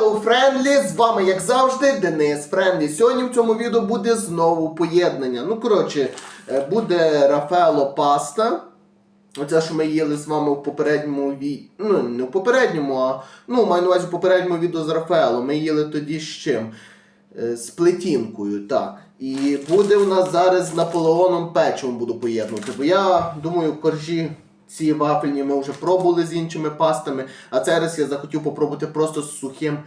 Hello Friendly, з вами, як завжди, Денис Френдлі. Сьогодні в цьому відео буде знову поєднання. Ну, коротше, е, буде Рафаело паста. Оце, що ми їли з вами в попередньому відео. Ну, не в попередньому, а ну, маю на увазі в попередньому відео з Рафаело. Ми їли тоді з чим? Е, З плетінкою, так. І буде у нас зараз з Наполеоном печивом буду поєднувати. Бо я думаю, коржі ці вафельні ми вже пробували з іншими пастами, а зараз я захотів попробувати просто з сухим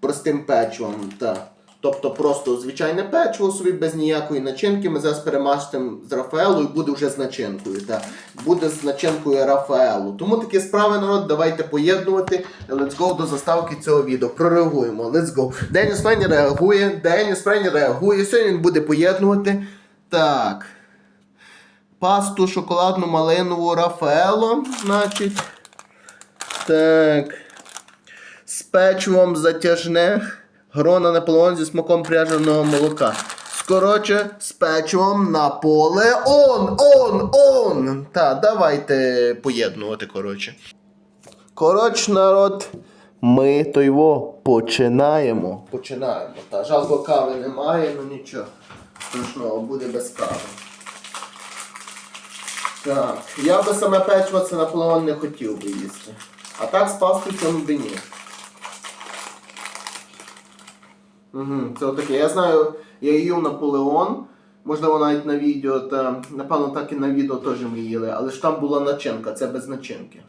простим печивом. Так. Тобто просто звичайне печиво собі без ніякої начинки. Ми зараз перемастимо з Рафаелу і буде вже з начинкою. Так. Буде з начинкою Рафаелу. Тому такі справи, народ, давайте поєднувати. Let's go до заставки цього відео. Прореагуємо. Let's go. Деніс Френі реагує. Деніс Френі реагує. Сьогодні він буде поєднувати. Так. Пасту шоколадну малинову Рафаело, значить. Так. З печивом затяжне. Грона Наполеон зі смаком пряженого молока. Скороче, з печивом Наполеон. Он, он. Та, давайте поєднувати, коротше. Коротше, народ, ми то його починаємо. Починаємо. Та, жалко кави немає, ну нічого. Страшного, буде без кави. Так, я би саме печиво це Наполеон не хотів би їсти. А так з пастою цьому би ні. Угу, це отаке. Я знаю, я їв Наполеон. Можливо, навіть на відео, та напевно так і на відео теж ми їли, але ж там була начинка, це без начинки.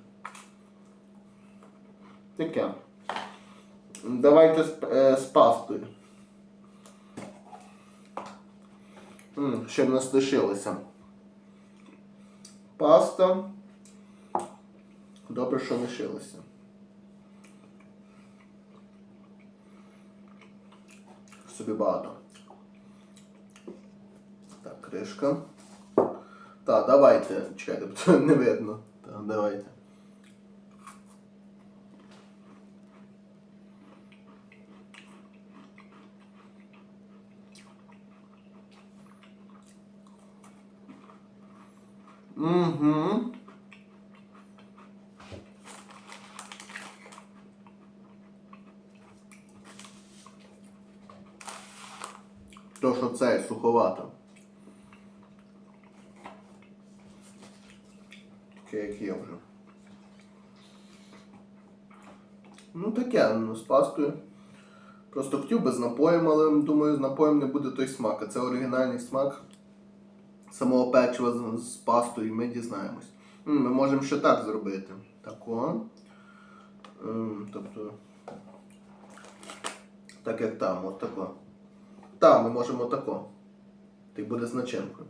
Таке. Давайте з, е, з пастою. М, в нас лишилося. Паста. Добре, що лишилося. Собі багато. Так, кришка. Так, давайте. Чекайте, не видно. Так, давайте. Угу. То, що це суховато. Таке, як є вже. Ну таке, ну, з пастою. Просто хотів би з напоєм, але думаю, з напоєм не буде той смак. А це оригінальний смак самого печива з, пастою, ми дізнаємось. Ми можемо ще так зробити. Тако. Тобто. Так як там, отако. тако. Так, ми можемо тако. Ти буде з начинкою.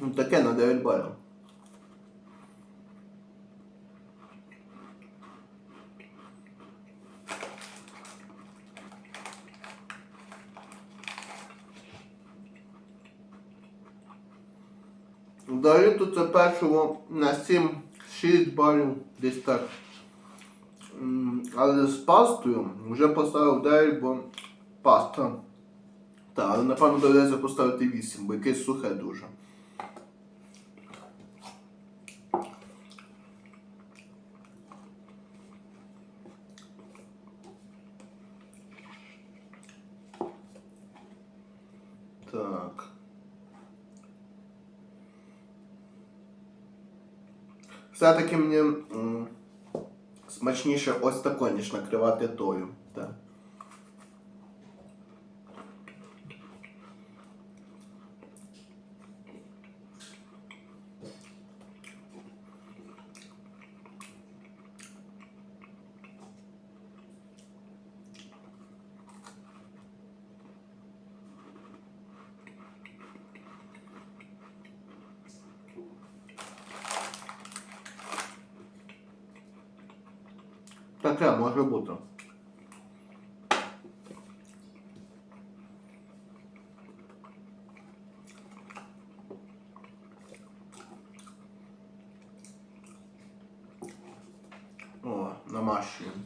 Ну таке на 9 балів. Далі тут це печиво на 7-6 балів десь так. Але з пастою вже поставив 9, бо паста. Так, але напевно доведеться поставити 8, бо якесь сухе дуже. Так. Все-таки мені смачніше ось тако, ніж накривати тою. Таке може бути. О, намащуємо.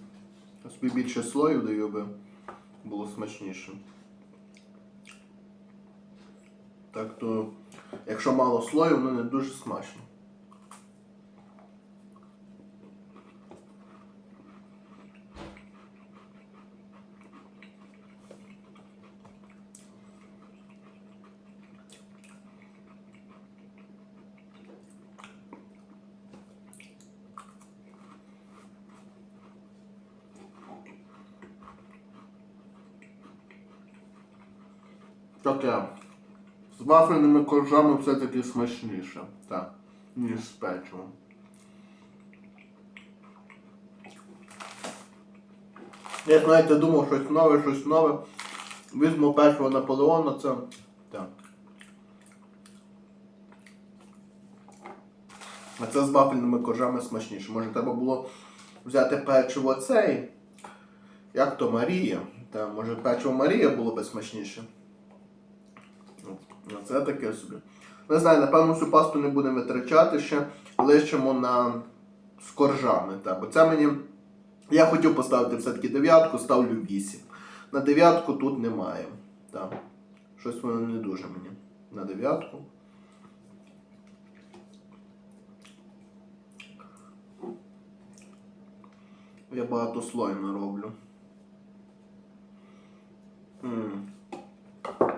Я собі більше слоїв даю би було смачніше. Так то, якщо мало слоїв, воно не дуже смачно. Таке. З вафельними коржами все-таки смачніше, так, ніж з печивом. Я, знаєте, думав щось нове, щось нове. Візьму першого Наполеона, це. Так. А це з вафельними коржами смачніше. Може треба було взяти печиво цей. Як то Марія? Та, може печиво Марія було би смачніше. Це таке собі. Не знаю, напевно, всю пасту не будемо витрачати ще, лишимо на з коржами. Та, бо це мені. Я хотів поставити все-таки дев'ятку, ставлю 8. На дев'ятку тут немає. Та. Щось воно не дуже мені. На дев'ятку. Я багатослойно роблю. М. Угу.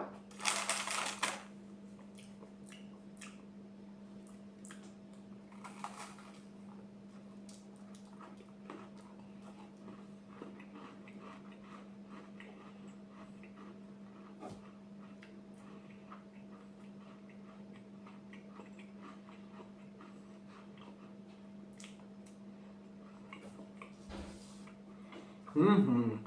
М.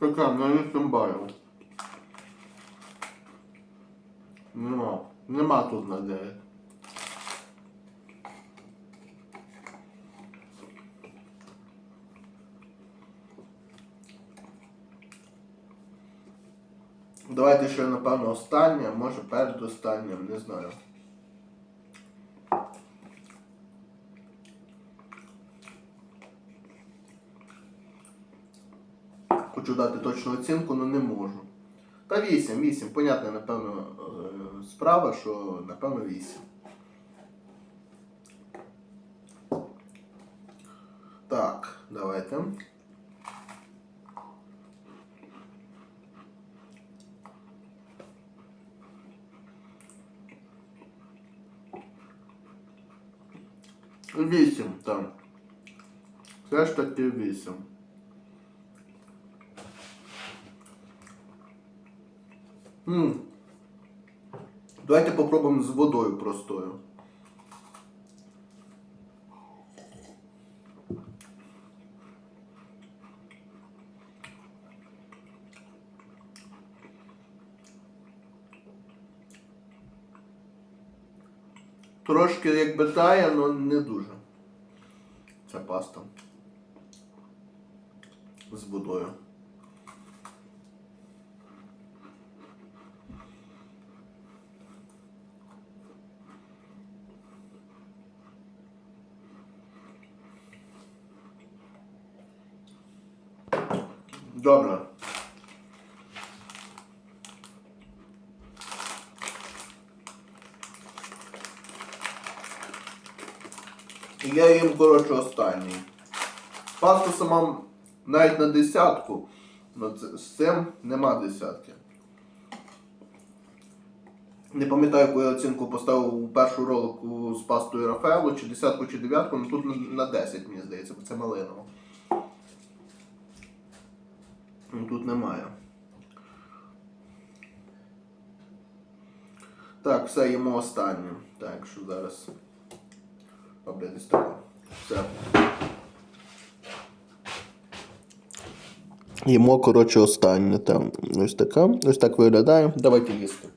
Така, на Люксембургу. Нема. Нема тут на 9. Давайте ще, напевно, останнє, може передостаннє, не знаю. Хочу дати точну оцінку, але не можу. Та 8, 8. Понятно, напевно, е, справа, що напевно 8. Так, давайте. Вісім, так. Все ж таки вісім. М. Давайте попробуємо з водою простою. Трошки якби тає, але не дуже. Ця паста. З водою. Добре. Я їм, коротше, останній. Паста сама навіть на десятку, але з цим нема десятки. Не пам'ятаю, яку я оцінку поставив у першу ролику з пастою Рафаело, чи десятку, чи дев'ятку, ну тут на 10, мені здається, бо це малиново. Ну, Тут немає. Так, все, їмо останнє. Так, що зараз. Аби десь. Все. Їмо, коротше, останнє. Там ось така. Ось так виглядає. Давайте їсти.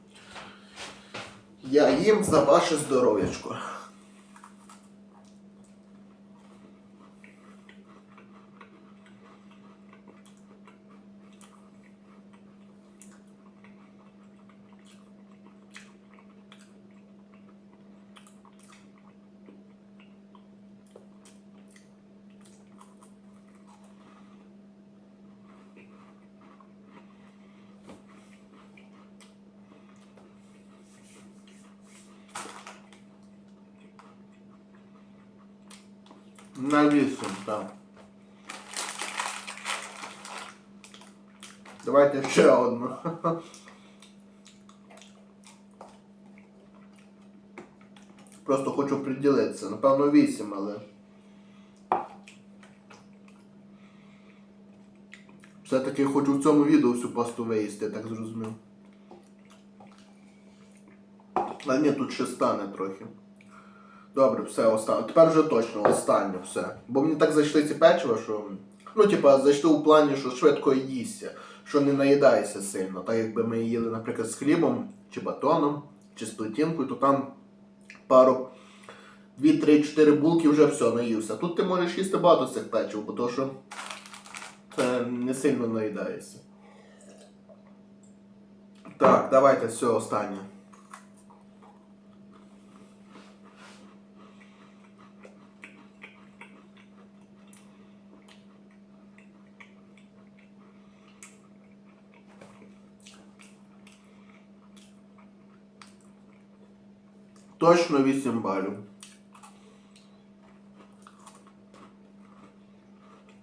Я їм за ваше здоров'ячко. На вісім, так. Давайте ще одну. Просто хочу приділитися. Напевно, вісім, але. Все-таки хочу в цьому відео всю пасту виїсти, так зрозумів. Але ні, тут ще стане трохи. Добре, все, останнє. Тепер вже точно останнє все. Бо мені так зайшли ці печива, що. Ну, типа, зайшли у плані, що швидко їсться, що не наїдається сильно. Так якби ми їли, наприклад, з хлібом, чи батоном, чи з плетінкою, то там пару. 2, 3, 4 булки вже все наївся. Тут ти можеш їсти багато цих печив, бо то що це не сильно наїдається. Так, давайте все останнє. Точно 8 балів.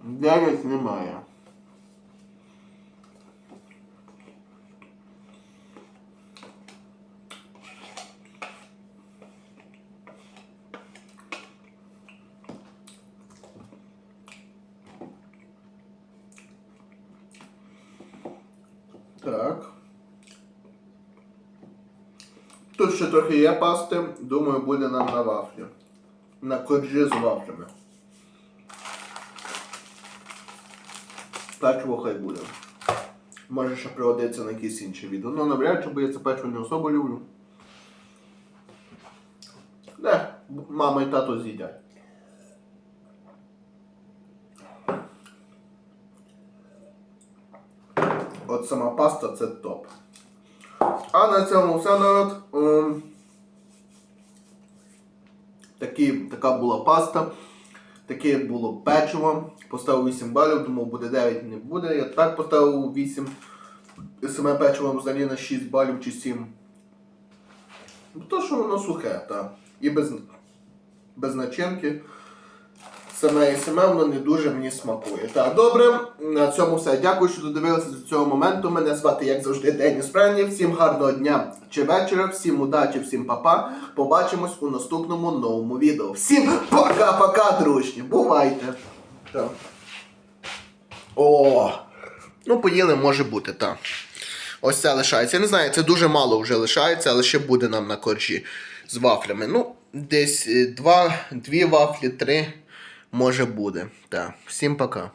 9 немає. Так. Тут ще трохи є пасти, думаю, буде нам на вафлі. На коржі з вафлями. Печиво хай буде. Може ще пригодиться на якісь інші відео. Ну навряд чи, бо я це печиво не особо люблю. Не, мама і тато з'їдять. От сама паста це топ. А на цьому все народ. Ем, Такі, така була паста. Таке було печиво. Поставив 8 балів, думав буде 9 не буде. Я так поставив 8. Саме печиво взагалі на 6 балів чи 7. Ну то, що воно сухе, так. І без, без начинки. Саме СМ воно не дуже мені смакує. Так, добре, на цьому все. Дякую, що додивилися до цього моменту. Мене звати, як завжди, Деніс Прені. Всім гарного дня чи вечора, всім удачі, всім папа. Побачимось у наступному новому відео. Всім пока-пока, дружні. Бувайте. Так. О! Ну, поїли може бути, так. Ось це лишається. Я не знаю, це дуже мало вже лишається, але ще буде нам на коржі з вафлями. Ну, десь е, два, дві вафлі, три може буде. Так. Всім пока.